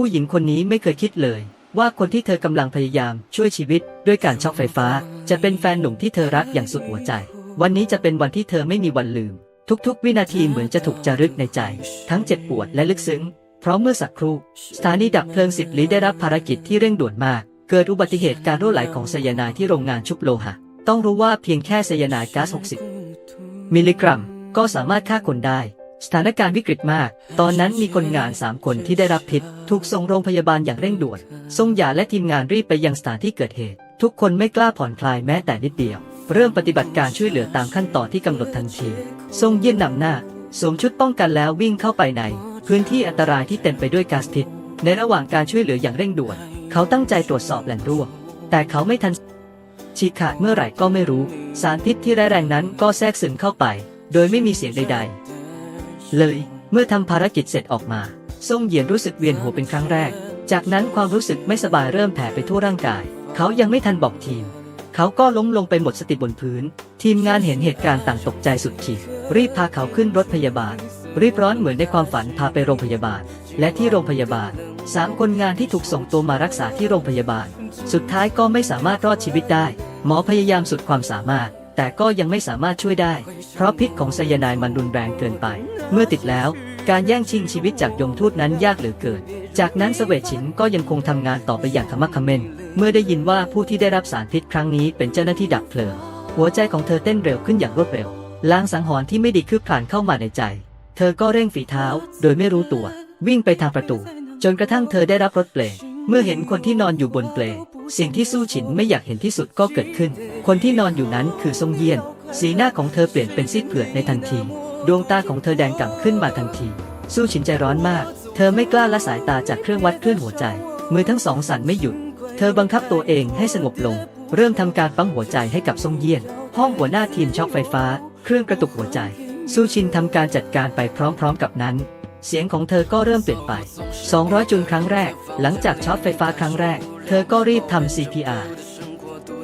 ผู้หญิงคนนี้ไม่เคยคิดเลย ว่าคนที่เธอกำลังพยายามช่วยชีวิต ด้วยการช็อกไฟฟ้า จะเป็นแฟนหนุ่มที่เธอรักอย่างสุดหัวใจ วันนี้จะเป็นวันที่เธอไม่มีวันลืม ทุกๆ วินาทีเหมือนจะถูกจารึกในใจ ทั้งเจ็บปวดและลึกซึ้ง เพราะเมื่อสักครู่ สถานีดับเพลิงสิบลิได้รับภารกิจที่เร่งด่วนมาก เกิดอุบัติเหตุการรั่วไหลของไซยาไนด์ที่โรงงานชุบโลหะ ต้องรู้ว่าเพียงแค่ไซยาไนด์ก๊าซ 60 มิลลิกรัม ก็สามารถฆ่าคนได้ สถานการณ์วิกฤตมาก ตอนนั้นมีคนงาน3คนที่ได้รับพิษ ถูกส่งโรงพยาบาลอย่างเร่งด่วนทรงหยาและทีมงานรีบไปยังสถานที่เกิดเหตุ ทุกคนไม่กล้าผ่อนคลายแม้แต่นิดเดียว เริ่มปฏิบัติการช่วยเหลือตามขั้นตอนที่กำหนดทันที ทรงเยี่ยนนำหน้า สวมชุดป้องกันแล้ววิ่งเข้าไปใน พื้นที่อันตรายที่เต็มไปด้วยก๊าซพิษ ในระหว่างการช่วยเหลืออย่างเร่งด่วน เขาตั้งใจตรวจสอบแหล่งรั่ว แต่เขาไม่ทันฉีกขาดเมื่อไหร่ก็ไม่รู้ สารพิษที่ร้ายแรงนั้นก็แทรกซึมเข้าไป โดยไม่มีเสียงใด ๆ เลย เมื่อทำภารกิจเสร็จออกมาซ่งเหยียนรู้สึกเวียนหัวเป็นครั้งแรก จากนั้นความรู้สึกไม่สบายเริ่มแผ่ไปทั่วร่างกาย เขายังไม่ทันบอกทีม เขาก็ล้มลงไปหมดสติบนพื้น ทีมงานเห็นเหตุการณ์ต่างตกใจสุดขีด รีบพาเขาขึ้นรถพยาบาล รีบร้อนเหมือนในความฝันพาไปโรงพยาบาล และที่โรงพยาบาลสามคนงานที่ถูกส่งตัวมารักษาที่โรงพยาบาล สุดท้ายก็ไม่สามารถรอดชีวิตได้ หมอพยายามสุดความสามารถ แต่ก็ยังไม่สามารถช่วยได้ เพราะพิษของไซยาไนด์มันรุนแรงเกินไป เมื่อติดแล้ว การแย่งชิงชีวิตจากยมทูตนั้นยากเหลือเกิน จากนั้นสเวตฉินก็ยังคงทำงานต่อไปอย่างขมักเขม้น เมื่อได้ยินว่าผู้ที่ได้รับสารพิษครั้งนี้เป็นเจ้าหน้าที่ดับเพลิง หัวใจของเธอเต้นเร็วขึ้นอย่างรวดเร็ว ลางสังหรณ์ที่ไม่ดีคืบคลานเข้ามาในใจ เธอก็เร่งฝีเท้า โดยไม่รู้ตัว วิ่งไปทางประตู จนกระทั่งเธอได้รับรถเปลเมื่อเห็นคนที่นอนอยู่บนเปล สิ่งที่สู้ฉินไม่อยากเห็นที่สุดก็เกิดขึ้น คนที่นอนอยู่นั้นคือทรงเยียน สีหน้าของเธอเปลี่ยนเป็นซีดเผือดในทันที ดวงตาของเธอแดงก่ำขึ้นมาทันที สู้ฉินใจร้อนมาก เธอไม่กล้าละสายตาจากเครื่องวัดคลื่นหัวใจ มือทั้งสองสั่นไม่หยุด เธอบังคับตัวเองให้สงบลง เริ่มทำการปั๊มหัวใจให้กับทรงเยียน ห้องหัวหน้าทีมช็อคไฟฟ้า เครื่องกระตุกหัวใจ สู้ชินทำการจัดการไปพร้อมๆ กับนั้นเสียงของเธอก็เริ่มเปลี่ยนไป 200 จุลครั้งแรก หลังจากช็อตไฟฟ้าครั้งแรก เธอก็รีบทำ CPR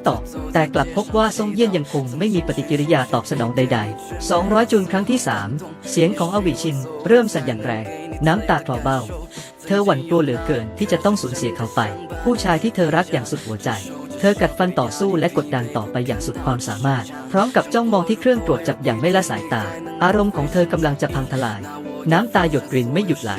ต่อ แต่กลับพบว่าซ่งเยี่ยนยังคงไม่มีปฏิกิริยาตอบสนองใด ๆ 200 จุลครั้งที่ 3 เสียงของอวิชิน เริ่มสั่นอย่างแรง น้ำตาคลอเบ้า เธอหวั่นกลัวเหลือเกินที่จะต้องสูญเสียเขาไป ผู้ชายที่เธอรักอย่างสุดหัวใจ เธอกัดฟันต่อสู้และกดดันต่อไปอย่างสุดความสามารถ พร้อมกับจ้องมองที่เครื่องตรวจจับอย่างไม่ละสายตา อารมณ์ของเธอกำลังจะพังทลาย น้ำตาหยดรินไม่หยุดไหล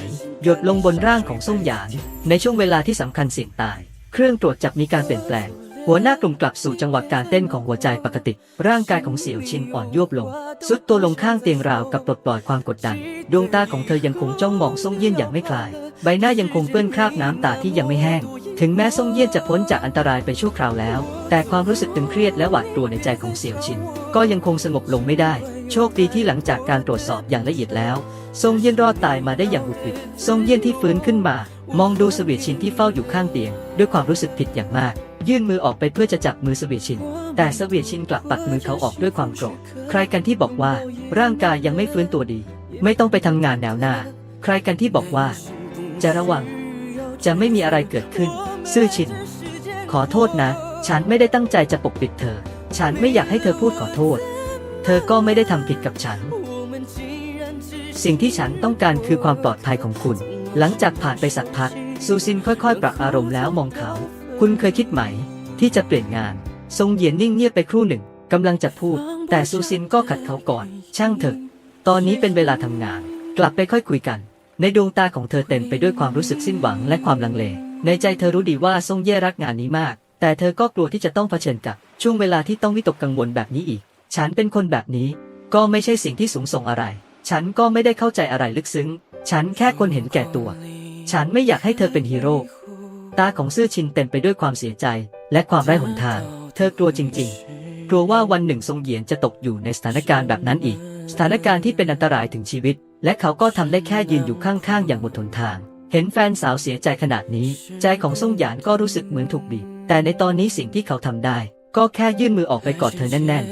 หยดลงบนร่างของซ่งหยานในช่วงเวลาที่สำคัญเสี่ยงตาย เครื่องตรวจจับมีการเปลี่ยนแปลง หัวหน้ากลุ่มกลับสู่จังหวะการเต้นของหัวใจปกติ ร่างกายของเสี่ยวชินอ่อนยวบลงสุดตัวลงข้างเตียงราวกับปลดปล่อยความกดดัน ดวงตาของเธอยังคงจ้องมองซ่งเยี่ยนอย่างไม่คลาย ใบหน้ายังคงเปื้อนคราบน้ำตาที่ยังไม่แห้ง ถึงแม้ซ่งเยี่ยนจะพ้นจากอันตรายไปชั่วคราวแล้ว แต่ความรู้สึกตึงเครียดและหวาดกลัวในใจของเสี่ยวชิน ก็ยังคงสงบลงไม่ได้ โชคดีที่หลังจากการตรวจสอบอย่างละเอียดแล้วซ่งเยี่ยนรอดตายมาได้อย่างบุดหวิดซ่งเยี่ยนที่ฟื้นขึ้นมา มองดูสวีชินที่เฝ้าอยู่ข้างเตียง ด้วยความรู้สึกผิดอย่างมาก ยื่นมือออกไปเพื่อจะจับมือสวีชิน แต่สวีชินกลับปัดมือเขาออกด้วยความโกรธใครกันที่บอกว่า ร่างกายยังไม่ฟื้นตัวดี ไม่ต้องไปทำงานแนวหน้า ใครกันที่บอกว่า จะระวัง จะไม่มีอะไรเกิดขึ้น ซื่อชิน ขอโทษนะ ฉันไม่ได้ตั้งใจจะปกปิดเธอ ฉันไม่อยากให้เธอพูดขอโทษ เธอก็ไม่ได้ทำผิดกับฉัน สิ่งที่ฉันต้องการคือความปลอดภัยของคุณ หลังจากผ่านไปสักพัก ซูซินค่อยๆ ปรับอารมณ์แล้วมองเขา คุณเคยคิดไหม ที่จะเปลี่ยนงาน ทรงเหยียนนิ่งเงียบไปครู่หนึ่งกำลังจะพูด แต่ซูซินก็ขัดเขาก่อน ช่างเถอะ ตอนนี้เป็นเวลาทำงาน กลับไปค่อยคุยกัน ในดวงตาของเธอเต็มไปด้วยความรู้สึกสิ้นหวังและความลังเล ในใจเธอรู้ดีว่าทรงเย่รักงานนี้มาก แต่เธอก็กลัวที่จะต้องเผชิญกับช่วงเวลาที่ต้องวิตกกังวลแบบนี้อีก ฉันเป็นคนแบบนี้ ก็ไม่ใช่สิ่งที่สูงส่งอะไร ฉันก็ไม่ได้เข้าใจอะไรลึกซึ้ง ฉันแค่คนเห็นแก่ตัว ฉันไม่อยากให้เธอเป็นฮีโร่ ตาของซื่อชินเต็มไปด้วยความเสียใจ และความไร้หนทาง เธอกลัวจริง ๆ กลัวว่าวันหนึ่งทรงเหยียนจะตกอยู่ในสถานการณ์แบบนั้นอีก สถานการณ์ที่เป็นอันตรายถึงชีวิต และเขาก็ทำได้แค่ยืนอยู่ข้างๆ อย่างหมดหนทาง เห็นแฟนสาวเสียใจขนาดนี้ ใจของทรงหยานก็รู้สึกเหมือนถูกบีบ แต่ในตอนนี้สิ่งที่เขาทำได้ ก็แค่ยื่นมือออกไปกอดเธอแน่นๆ